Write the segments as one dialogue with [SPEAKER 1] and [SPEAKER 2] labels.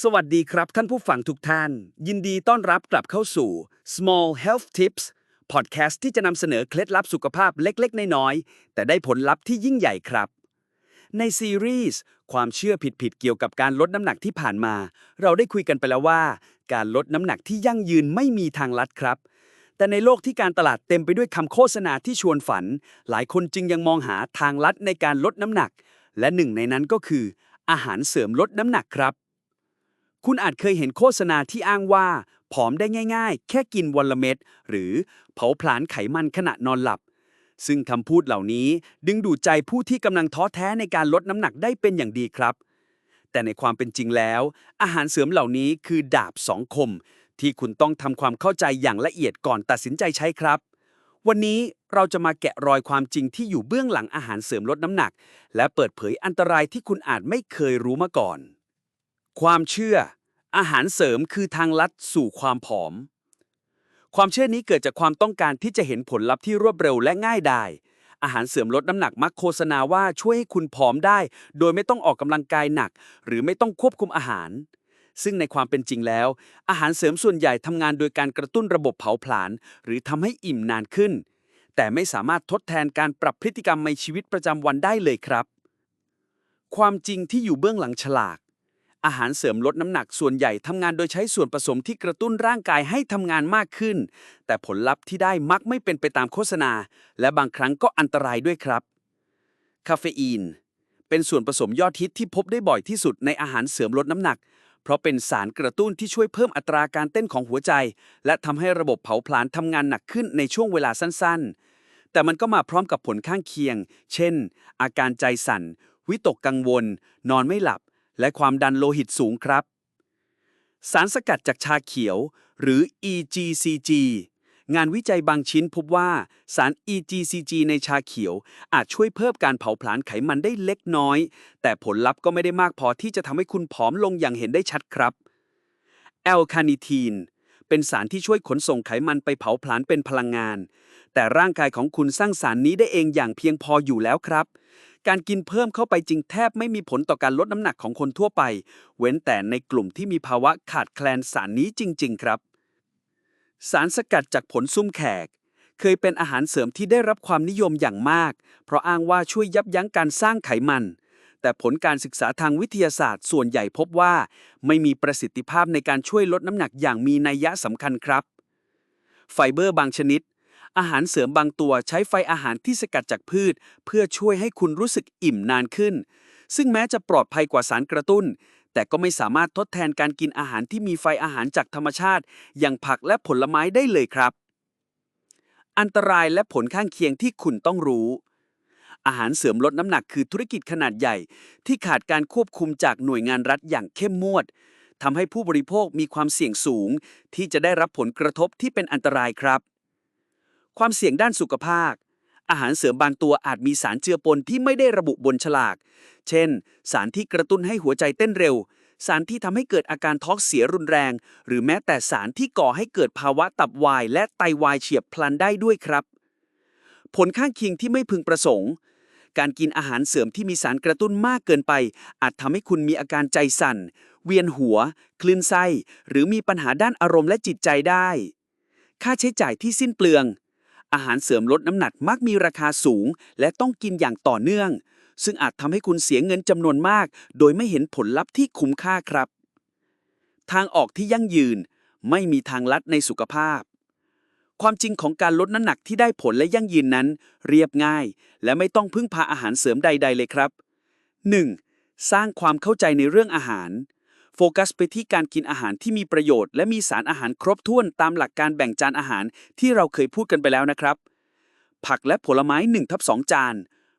[SPEAKER 1] สวัสดีครับท่านผู้ฟังทุกท่าน ยินดีต้อนรับกลับเข้าสู่ Small Health Tips พอดแคสต์ที่จะนำเสนอเคล็ดลับสุขภาพเล็กๆ น้อยๆ แต่ได้ผลลัพธ์ที่ยิ่งใหญ่ครับ ในซีรีส์ความเชื่อผิดๆ เกี่ยวกับการลดน้ำหนักที่ผ่านมา เราได้คุยกันไปแล้วว่า การลดน้ำหนักที่ยั่งยืนไม่มีทางลัดครับ แต่ในโลกที่การตลาดเต็มไปด้วยคำโฆษณาที่ชวนฝัน หลายคนจึงยังมองหาทางลัดในการลดน้ำหนัก และหนึ่งในนั้นก็คือ อาหารเสริมลดน้ำหนักครับ คุณอาจเคยเห็นโฆษณาที่อ้างว่า ผอมได้ง่ายๆ แค่กินวันละเม็ดหรือเผาผลาญไขมันขณะนอนหลับ ซึ่งคำพูดเหล่านี้ดึงดูดใจผู้ที่กำลังท้อแท้ในการลดน้ำหนักได้เป็นอย่างดีครับ แต่ในความเป็นจริงแล้ว อาหารเสริมเหล่านี้คือดาบสองคม ที่คุณต้องทำความเข้าใจอย่างละเอียดก่อนตัดสินใจใช้ครับ วันนี้เราจะมาแกะรอยความจริงที่อยู่เบื้องหลังอาหารเสริมลดน้ำหนัก และเปิดเผยอันตรายที่คุณอาจไม่เคยรู้มาก่อน ความเชื่อ อาหารเสริมคือทางลัดสู่ความผอม ความเชื่อนี้เกิดจากความต้องการที่จะเห็นผลลัพธ์ที่รวดเร็วและง่ายดายอาหารเสริมลดน้ำหนักมักโฆษณาว่าช่วยให้คุณผอมได้ โดยไม่ต้องออกกำลังกายหนัก หรือไม่ต้องควบคุมอาหาร ซึ่งในความเป็นจริงแล้ว อาหารเสริมส่วนใหญ่ทำงานโดยการกระตุ้นระบบเผาผลาญหรือทำให้อิ่มนานขึ้น แต่ไม่สามารถทดแทนการปรับพฤติกรรมในชีวิตประจำวันได้เลยครับ ความจริงที่อยู่เบื้องหลังฉลาก อาหารเสริมลดน้ำหนักส่วนใหญ่ทำงานโดยใช้ส่วนผสมที่กระตุ้นร่างกายให้ทำงานมากขึ้น แต่ผลลัพธ์ที่ได้มักไม่เป็นไปตามโฆษณา และบางครั้งก็อันตรายด้วยครับ คาเฟอีน เป็นส่วนผสมยอดฮิตที่พบได้บ่อยที่สุดในอาหารเสริมลดน้ำหนัก เพราะเป็นสารกระตุ้นที่ช่วยเพิ่มอัตราการเต้นของหัวใจ และทำให้ระบบเผาผลาญทำงานหนักขึ้นในช่วงเวลาสั้นๆ แต่มันก็มาพร้อมกับผลข้างเคียง เช่น อาการใจสั่น วิตกกังวล นอนไม่หลับ และความดันโลหิตสูงครับ สารสกัดจากชาเขียว หรือ EGCG งานวิจัยบางชิ้นพบว่าสาร EGCG ในชาเขียว อาจช่วยเพิ่มการเผาผลาญไขมันได้เล็กน้อย แต่ผลลัพธ์ก็ไม่ได้มากพอที่จะทำให้คุณผอมลงอย่างเห็นได้ชัดครับแอลคาเนิทีนเป็นสารที่ช่วยขนส่งไขมันไปเผาผลาญเป็นพลังงาน แต่ร่างกายของคุณสร้างสารนี้ได้เองอย่างเพียงพออยู่แล้วครับ การกินเพิ่มเข้าไปจริงแทบไม่มีผลต่อการลดน้ำหนักของคนทั่วไป เว้นแต่ในกลุ่มที่มีภาวะขาดแคลนสารนี้จริง ๆ ครับ สารสกัดจากผลซุ้มแขก เคยเป็นอาหารเสริมที่ได้รับความนิยมอย่างมาก เพราะอ้างว่าช่วยยับยั้งการสร้างไขมัน แต่ผลการศึกษาทางวิทยาศาสตร์ ส่วนใหญ่พบว่า ไม่มีประสิทธิภาพในการช่วยลดน้ำหนักอย่างมีนัยยะสำคัญครับ ไฟเบอร์บางชนิด อาหารเสริมบางตัวใช้ไฟอาหารที่สกัดจากพืช เพื่อช่วยให้คุณรู้สึกอิ่มนานขึ้น ซึ่งแม้จะปลอดภัยกว่าสารกระตุ้น แต่ก็ไม่สามารถทดแทนการกินอาหารที่มีไฟอาหารจากธรรมชาติ อย่างผักและผลไม้ได้เลยครับ อันตรายและผลข้างเคียงที่คุณต้องรู้อาหารเสริมลดน้ำหนักคือธุรกิจขนาดใหญ่ ที่ขาดการควบคุมจากหน่วยงานรัฐอย่างเข้มงวดทำให้ผู้บริโภคมีความเสี่ยงสูง ที่จะได้รับผลกระทบที่เป็นอันตรายครับ ความเสี่ยงด้านสุขภาพ อาหารเสริมบางตัวอาจมีสารเจือปนที่ไม่ได้ระบุบนฉลาก เช่น สารที่กระตุ้นให้หัวใจเต้นเร็ว สารที่ทำให้เกิดอาการท้องเสียรุนแรง หรือแม้แต่สารที่ก่อให้เกิดภาวะตับวาย และไตวายเฉียบพลันได้ด้วยครับ ผลข้างเคียงที่ไม่พึงประสงค์ การกินอาหารเสริมที่มีสารกระตุ้นมากเกินไป อาจทำให้คุณมีอาการใจสั่น เวียนหัว คลื่นไส้ หรือมีปัญหาด้านอารมณ์และจิตใจได้ ค่าใช้จ่ายที่สิ้นเปลือง อาหารเสริมลดน้ำหนักมักมีราคาสูง และต้องกินอย่างต่อเนื่อง ซึ่งอาจทำให้คุณเสียเงินจำนวนมาก โดยไม่เห็นผลลัพธ์ที่คุ้มค่าครับ ทางออกที่ยั่งยืน ไม่มีทางลัดในสุขภาพ ความจริงของการลดน้ำหนักที่ได้ผลและยั่งยืนนั้น เรียบง่าย และไม่ต้องพึ่งพาอาหารเสริมใด ๆ เลยครับ 1. สร้างความเข้าใจในเรื่องอาหาร โฟกัสไปที่การกินอาหารที่มีประโยชน์ และมีสารอาหารครบถ้วนตามหลักการแบ่งจานอาหารที่เราเคยพูดกันไปแล้วนะครับ ผักและผลไม้1ทับ2จาน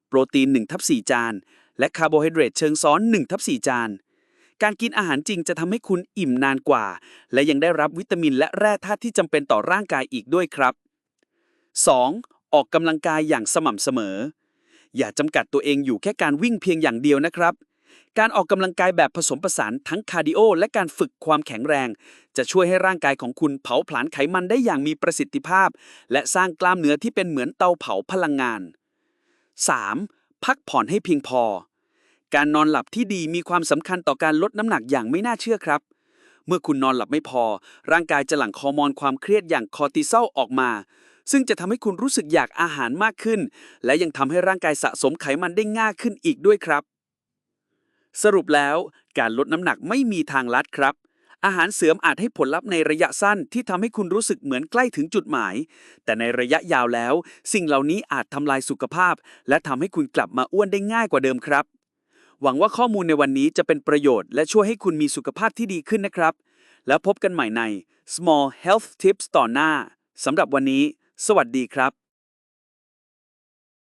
[SPEAKER 1] โปรตีน1ทับ4จาน และคาร์โบไฮเดรตเชิงซ้อน1ทับ4จาน การกินอาหารจริงจะทำให้คุณอิ่มนานกว่า และยังได้รับวิตามินและแร่ธาตุที่จำเป็นต่อร่างกายอีกด้วยครับ 2. ออกกำลังกายอย่างสม่ำเสมอ อย่าจำกัดตัวเองอยู่แค่การวิ่งเพียงอย่างเดียวนะครับ การออกกำลังกายแบบผสมผสานทั้งคาร์ดิโอและการฝึกความแข็งแรง จะช่วยให้ร่างกายของคุณเผาผลาญไขมันได้อย่างมีประสิทธิภาพ และสร้างกล้ามเนื้อที่เป็นเหมือนเตาเผาพลังงาน 3. พักผ่อนให้เพียงพอ การนอนหลับที่ดีมีความสำคัญต่อการลดน้ำหนักอย่างไม่น่าเชื่อครับ เมื่อคุณนอนหลับไม่พอ ร่างกายจะหลั่งฮอร์โมนความเครียดอย่างคอร์ติซอลออกมาซึ่งจะทำให้คุณรู้สึกอยากอาหารมากขึ้น และยังทำให้ร่างกายสะสมไขมันได้ง่ายขึ้นอีกด้วยครับ สรุปแล้วการลดน้ำหนักไม่มีทางลัดครับ อาหารเสริมอาจให้ผลลัพธ์ในระยะสั้นที่ทำให้คุณรู้สึกเหมือนใกล้ถึงจุดหมาย แต่ในระยะยาวแล้ว สิ่งเหล่านี้อาจทำลายสุขภาพ และทำให้คุณกลับมาอ้วนได้ง่ายกว่าเดิมครับ หวังว่าข้อมูลในวันนี้จะเป็นประโยชน์และช่วยให้คุณมีสุขภาพที่ดีขึ้นนะครับ แล้วพบกันใหม่ใน Small Health Tips ต่อหน้าสำหรับวันนี้ สวัสดีครับ